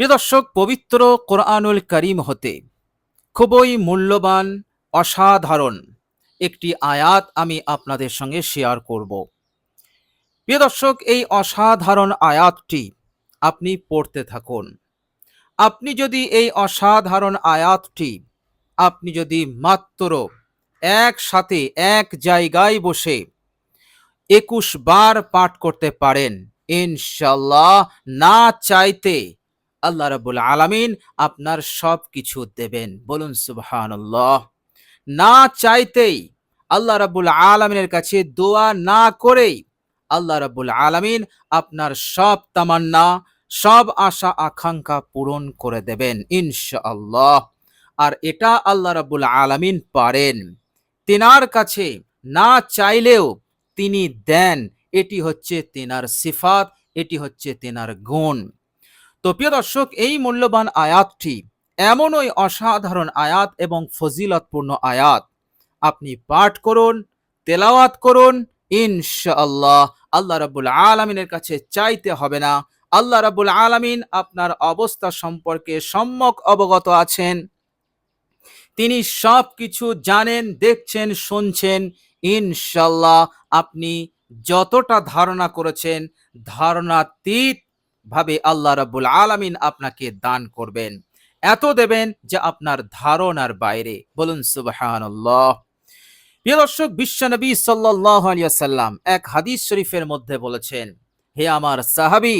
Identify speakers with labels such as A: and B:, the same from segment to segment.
A: প্রিয় দর্শক, পবিত্র কোরআনুল করিম হতে খুবই মূল্যবান, অসাধারণ একটি আয়াত আমি আপনাদের সঙ্গে শেয়ার করব। প্রিয় দর্শক, এই অসাধারণ আয়াতটি আপনি পড়তে থাকুন। আপনি যদি এই অসাধারণ আয়াতটি আপনি যদি মাত্র একসাথে, এক জায়গায় বসে একুশ বার পাঠ করতে পারেন ইনশাল্লাহ না চাইতে আল্লাহ রাবুল আলামিন আপনার সব কিছু দেবেন। বলুন, সুবহানাল্লাহ। না চাইতেই আল্লাহ রাবুল আলমিনের কাছে দোয়া না করেই আল্লাহ রাবুল আলামিন আপনার সব তামান্না, সব আশা, আকাঙ্ক্ষা পূরণ করে দেবেন, ইনশাআল্লাহ। আর এটা আল্লাহ রাবুল আলামিন পারেন। তেনার কাছে না চাইলেও তিনি দেন। এটি হচ্ছে তেনার সিফাত, এটি হচ্ছে তেনার গুণ। তো প্রিয় দর্শক, এই মূল্যবান আয়াতটি এমনই অসাধারণ আয়াত এবং ফজিলতপূর্ণ আয়াত। আপনি পাঠ করুন, তেলাওয়াত করুন, ইনশাআল্লাহ আল্লাহ রাবুল আলমিনের কাছে চাইতে হবে না। আল্লাহ রাবুল আলামিন আপনার অবস্থা সম্পর্কে সম্যক অবগত আছেন। তিনি সব কিছু জানেন, দেখছেন, শুনছেন। ইনশাল্লাহ আপনি যতটা ধারণা করেছেন, ধারণাতীত ভাবে আল্লাহ রাব্বুল আলামিন আপনাকে দান করবেন। এত দেবেন যে আপনার ধারণার বাইরে। বলুন, সুবহানাল্লাহ। প্রিয় দর্শক বিশ্বনবী সাল্লাল্লাহু আলাইহি ওয়াসাল্লাম এক হাদিস শরীফের মধ্যে বলেছেন, হে আমার সাহাবী,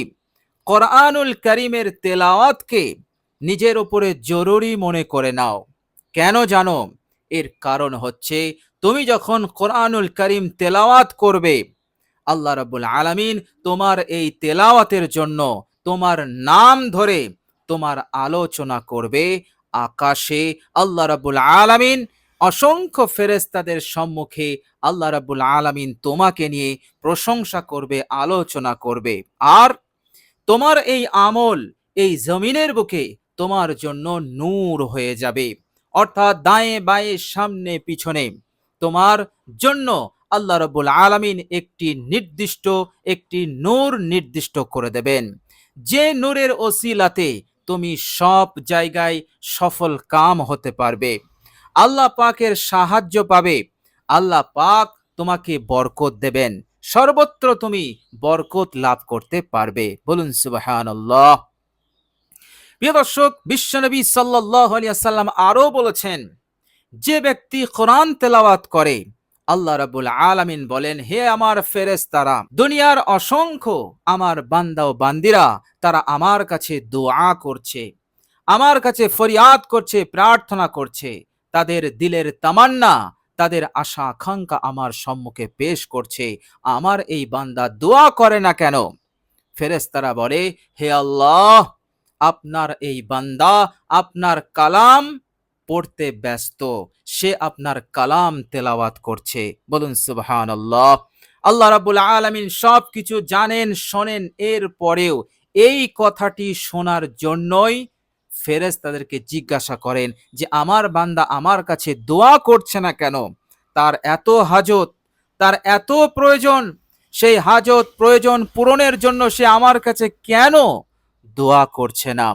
A: কোরআনুল করিমের তেলাওয়াতকে নিজের উপরে জরুরি মনে করে নাও। কেন জানো? এর কারণ হচ্ছে, তুমি যখন কোরআনুল করিম তেলাওয়াত করবে আল্লাহ রাব্বুল আলামিন তোমার এই তেলাওয়াতের জন্য তোমার নাম ধরে তোমার আলোচনা করবে আকাশে। আল্লাহ রাব্বুল আলামিন অসংখ্য ফেরেস্তাদের সম্মুখে আল্লাহ রাব্বুল আলামিন তোমাকে নিয়ে প্রশংসা করবে, আলোচনা করবে। আর তোমার এই আমল এই জমিনের বুকে তোমার জন্য নূর হয়ে যাবে। অর্থাৎ দায়ে বায়ে সামনে পিছনে তোমার জন্য আল্লাহ রব্বুল আলামিন একটি নির্দিষ্ট, একটি নূর নির্দিষ্ট করে দেবেন। যে নূরের ওসিলাতে তুমি সব জায়গায় সফল কাম হতে পারবে। আল্লাহ পাকের সাহায্য পাবে। আল্লাহ পাক তোমাকে বরকত দেবেন। সর্বত্র তুমি বরকত লাভ করতে পারবে। বলুন সুবহানাল্লাহ। প্রিয় দর্শক বিশ্বনবী সাল্লাল্লাহু আলাইহি সাল্লাম আরও বলেছেন, যে ব্যক্তি কোরআন তেলাওয়াত করে আল্লাহ রাবুল আলামিন বলেন, হে আমার ফেরেশতারা, দুনিয়ার অসংখ্য আমার বান্দা ও বান্দিরা, তারা আমার কাছে দোয়া করছে, আমার কাছে ফরিয়াদ করছে, প্রার্থনা করছে। তাদের দিলের তামান্না, তাদের আশা আকাঙ্ক্ষা আমার সম্মুখে পেশ করছে। আমার এই বান্দা দোয়া করে না কেন? ফেরেশতারা বলে, হে আল্লাহ, আপনার এই বান্দা, আপনার কালাম পড়তে ব্যস্ত, সে আপনার কালাম তেলাওয়াত করছে। বলুন সুবহান আল্লাহ আল্লাহ রাবুল আলমিন সব কিছু জানেন, শোনেন। এর পরেও এই কথাটি শোনার জন্যই ফেরেজ তাদেরকে জিজ্ঞাসা করেন যে, আমার বান্দা আমার কাছে দোয়া করছে না কেন? তার এত হাজত, তার এত প্রয়োজন, সেই হাজত প্রয়োজন পূরণের জন্য সে আমার কাছে কেন দোয়া করছে না?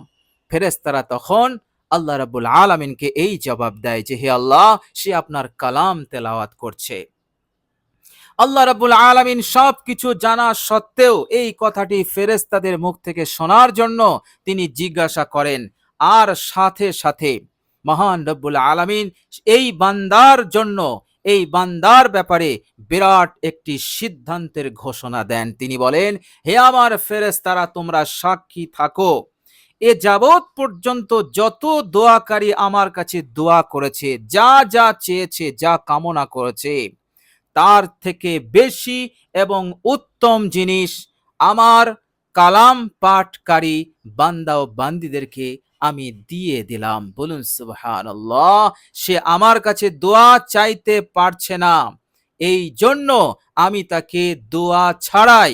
A: ফেরেস্তারা তখন আল্লাহ রাবুল আলমিনকে এই জবাব দেয় যে, হে আল্লাহ, সে আপনার কালাম তেলাওয়াত করছে। আল্লাহ রাবুল আলমিন সব কিছু জানা সত্ত্বেও এই কথাটি ফেরেস্তাদের মুখ থেকে শোনার জন্য তিনি জিজ্ঞাসা করেন। আর সাথে সাথে মহান রব্বুল আলমিন এই বান্দার জন্য, এই বান্দার ব্যাপারে বিরাট একটি সিদ্ধান্তের ঘোষণা দেন। তিনি বলেন, হে আমার ফেরেস্তারা তোমরা সাক্ষী থাকো। এ যাবৎ পর্যন্ত যত দোয়াকারী আমার কাছে দোয়া করেছে, যা যা চেয়েছে, যা কামনা করেছে, তার থেকে বেশি এবং উত্তম জিনিস আমার কালাম পাঠকারী বান্দা ও বান্দিদেরকে আমি দিয়ে দিলাম। বলুন সুবহান সে আমার কাছে দোয়া চাইতে পারছে না। এই জন্য আমি তাকে দোয়া ছাড়াই,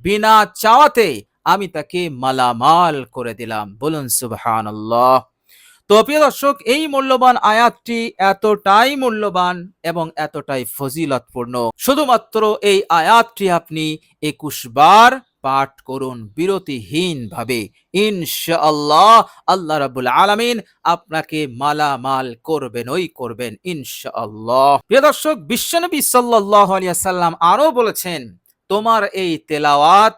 A: বিনা চাওয়াতে আমি তাকে মালামাল করে দিলাম। বলুন সুবহান তো প্রিয় দর্শক, এই মূল্যবান আয়াতটি এতটাই মূল্যবান এবং এতটাই ফজিলতপূর্ণ। শুধুমাত্র এই আয়াতটি আপনি একুশ বার পাঠ করুন বিরতিহীন ভাবে ইনশাআল্লাহ আল্লাহ রাব্বুল আলামিন আপনাকে মালামাল করবেন, ওই করবেন, ইনশাআল্লাহ। প্রিয় দর্শক, বিশ্বনবী সাল্লাল্লাহু আলাইহি সাল্লাম আরও বলেছেন, তোমার এই তেলাওয়াত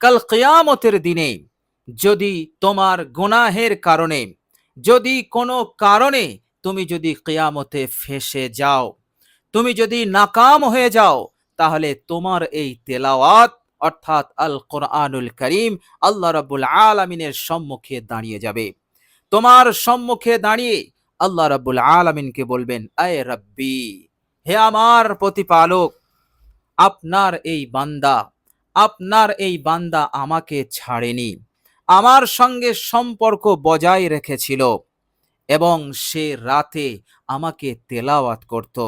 A: কাল কিয়ামতের দিনে যদি তোমার গুনাহের কারণে, যদি কোনো কারণে তুমি যদি কিয়ামতে ফেসে যাও, তুমি যদি নাকাম হয়ে যাও, তাহলে তোমার এই তেলাওয়াত, অর্থাৎ আল কোরআনুল করিম, আল্লাহ রাব্বুল আলামিনের সম্মুখে দাঁড়িয়ে যাবে। তোমার সম্মুখে দাঁড়িয়ে আল্লাহ রাব্বুল আলামিনকে বলবেন, আয় রব্বি, হে আমার প্রতিপালক, আপনার এই বান্দা আপনার এই বান্দা আমাকে ছাড়েনি। আমার সঙ্গে সম্পর্ক বজায় রেখেছিল এবং সে রাতে আমাকে তেলাওয়াত করত।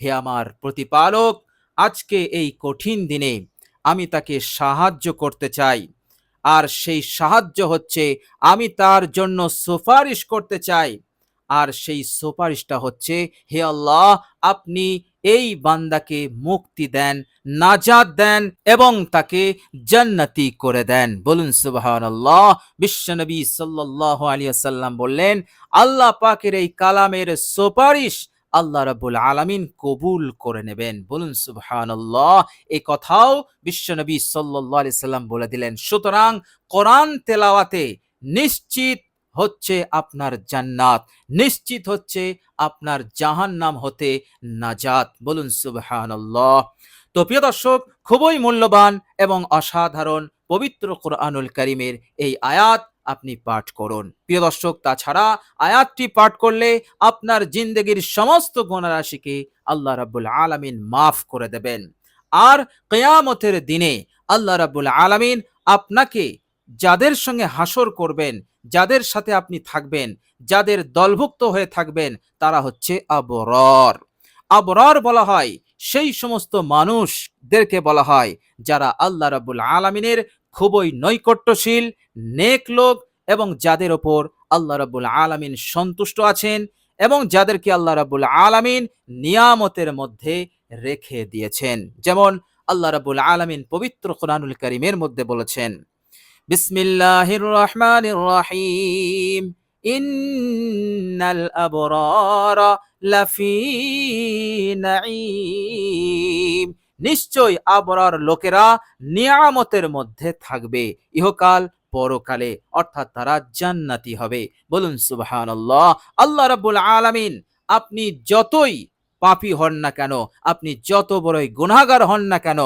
A: হে আমার প্রতিপালক, আজকে এই কঠিন দিনে আমি তাকে সাহায্য করতে চাই। আর সেই সাহায্য হচ্ছে আমি তার জন্য সুপারিশ করতে চাই। আর সেই সুপারিশটা হচ্ছে, হে আল্লাহ, আপনি এই বান্দাকে মুক্তি দেন নাজাদ দেন এবং তাকে জান্নাতি করে দেন। বলুন সুবহানাল্লাহ। বিশ্বনবী সাল্লাল্লাহু আলাইহি সাল্লাম বললেন, আল্লাহ পাকের এই কালামের সুপারিশ আল্লাহ রাব্বুল আলামিন কবুল করে নেবেন। বলুন সুবহানাল্লাহ। এ কথাও বিশ্বনবী সাল্লাল্লাহু আলাইহি সাল্লাম বলে দিলেন। সুতরাং কোরআন তেলাওয়াতে নিশ্চিত হচ্ছে আপনার জান্নাত, নিশ্চিত হচ্ছে আপনার জাহান্নাম হতে নাজাত। বলুন সুবহানাল্লাহ। তো প্রিয় দর্শক, খুবই মূল্যবান এবং অসাধারণ পবিত্র কোরআনুল করিমের এই আয়াত আপনি পাঠ করুন। প্রিয় দর্শক, তাছাড়া আয়াতটি পাঠ করলে আপনার জিন্দগির সমস্ত গুণরাশিকে আল্লাহ রাব্বুল আলামিন মাফ করে দেবেন। আর কেয়ামতের দিনে আল্লাহ রাব্বুল আলামিন আপনাকে যাদের সঙ্গে হাসর করবেন, যাদের সাথে আপনি থাকবেন, যাদের দলভুক্ত হয়ে থাকবেন, তারা হচ্ছে আবরর। আবরর বলা হয় সেই সমস্ত মানুষদেরকে বলা হয় যারা আল্লাহ রাব্বুল আলামিনের খুবই নৈকট্যশীল, নেক লোক এবং যাদের ওপর আল্লাহ রাব্বুল আলামিন সন্তুষ্ট আছেন এবং যাদেরকে আল্লাহ রাব্বুল আলামিন নিয়ামতের মধ্যে রেখে দিয়েছেন। যেমন আল্লাহ রাব্বুল আলামিন পবিত্র কোরআনুল কারীমের মধ্যে বলেছেন বিসমিল্লাহির রহমানির রহিম ইন্নাল আবরারা লাফি নাঈম। নিশ্চয় আবরার লোকেরা নিয়ামতের মধ্যে থাকবে। ইহকাল পরকালে, অর্থাৎ তারা জান্নাতি হবে। বলুন, সুবহানাল্লাহ। আল্লাহ রাব্বুল আলামিন, আপনি যতই পাপী হন না কেন, আপনি যত বড়ই গুনাহগার হন না কেন,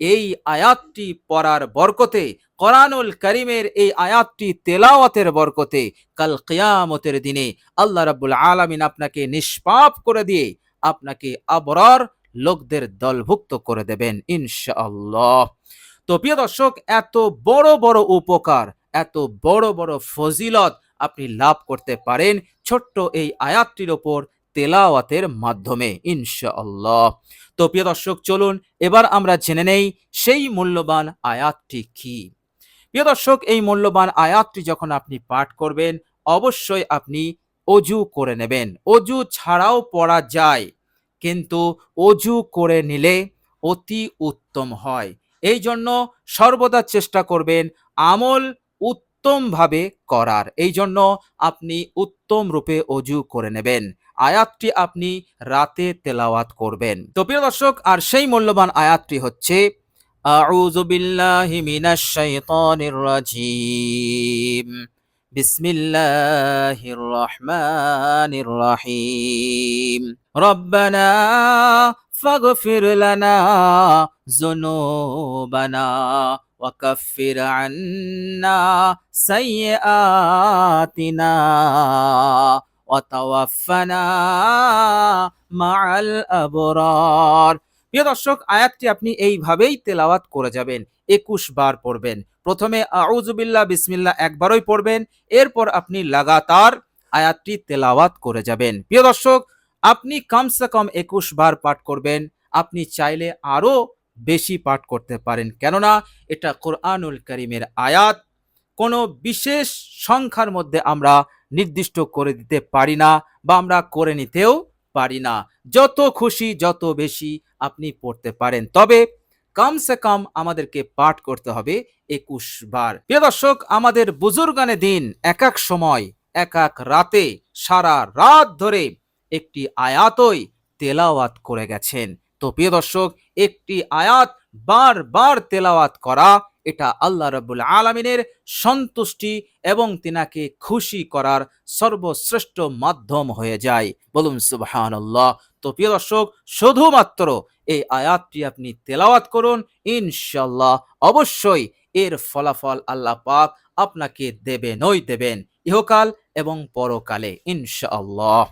A: এই আয়াতটি পড়ার বরকতে কোরআনুল করিমের এই আয়াতটি তেলাওয়াতের বরকতে কাল কিয়ামতের দিনে আল্লাহ রাব্বুল আলামিন আপনাকে নিষ্পাপ করে দিয়ে আপনাকে আবরার লোকদের দলভুক্ত করে দেবেন, ইনশাআল্লাহ। তো প্রিয় দর্শক, এত বড় বড় উপকার, এত বড় বড় ফজিলত আপনি লাভ করতে পারেন ছোট্ট এই আয়াতটির ওপর তেলাওয়াতের মাধ্যমে, ইনশাআল্লাহ। তো প্রিয় দর্শক, চলুন এবার আমরা জেনে নেই সেই মূল্যবান আয়াতটি কি। প্রিয় দর্শক, এই মূল্যবান আয়াতটি যখন আপনি পাঠ করবেন, অবশ্যই আপনি অজু করে নেবেন। অজু ছাড়াও পড়া যায়, কিন্তু অজু করে নিলে অতি উত্তম হয়। এই জন্য সর্বদা চেষ্টা করবেন আমল উত্তমভাবে করার। এই জন্য আপনি উত্তম রূপে অজু করে নেবেন। আয়াতটি আপনি রাতে তেলাওয়াত করবেন। তো প্রিয় দর্শক, আর সেই মূল্যবান আয়াতটি হচ্ছে أعوذ بالله من الشيطان الرجيم بسم الله الرحمن الرحيم ربنا فاغفر لنا ذنوبنا وكفر عنا سيئاتنا وتوفنا مع الأبرار প্রিয় দর্শক, আয়াতটি আপনি এইভাবেই তেলাওয়াত করে যাবেন, একুশ বার পড়বেন। প্রথমে আউজুবিল্লাহ বিসমিল্লাহ একবারই পড়বেন, এরপর আপনি লাগাতার আয়াতটি তেলাওয়াত করে যাবেন। প্রিয় দর্শক, আপনি কমসে কম একুশ বার পাঠ করবেন, আপনি চাইলে আরও বেশি পাঠ করতে পারেন। কেননা, এটা কোরআনুল করিমের আয়াত, কোনো বিশেষ সংখ্যার মধ্যে আমরা নির্দিষ্ট করে দিতে পারি না বা আমরা করে নিতেও পারি না। যত খুশি, যত বেশি আপনি পড়তে পারেন। তবে কম সে কম আমাদেরকে পাঠ করতে হবে একুশ বার। প্রিয় দর্শক, আমাদের বুজুর্গানে দিন এক এক সময়, এক এক রাতে সারা রাত ধরে একটি আয়াতই তেলাওয়াত করে গেছেন। তো প্রিয় দর্শক, একটি আয়াত বারবার তেলাওয়াত করা এটা আল্লাহ রাব্বুল আলামিনের সন্তুষ্টি এবং তিনাকে খুশি করার সর্বশ্রেষ্ঠ মাধ্যম হয়ে যায়। বলুন, সুবহানাল্লাহ। তো প্রিয় দর্শক, শুধুমাত্র এই আয়াতটি আপনি তেলাওয়াত করুন ইনশাল্লাহ অবশ্যই এর ফলাফল আল্লাহ পাক আপনাকে দেবেনই দেবেন। ইহকাল এবং পরকালে, ইনশাআল্লাহ।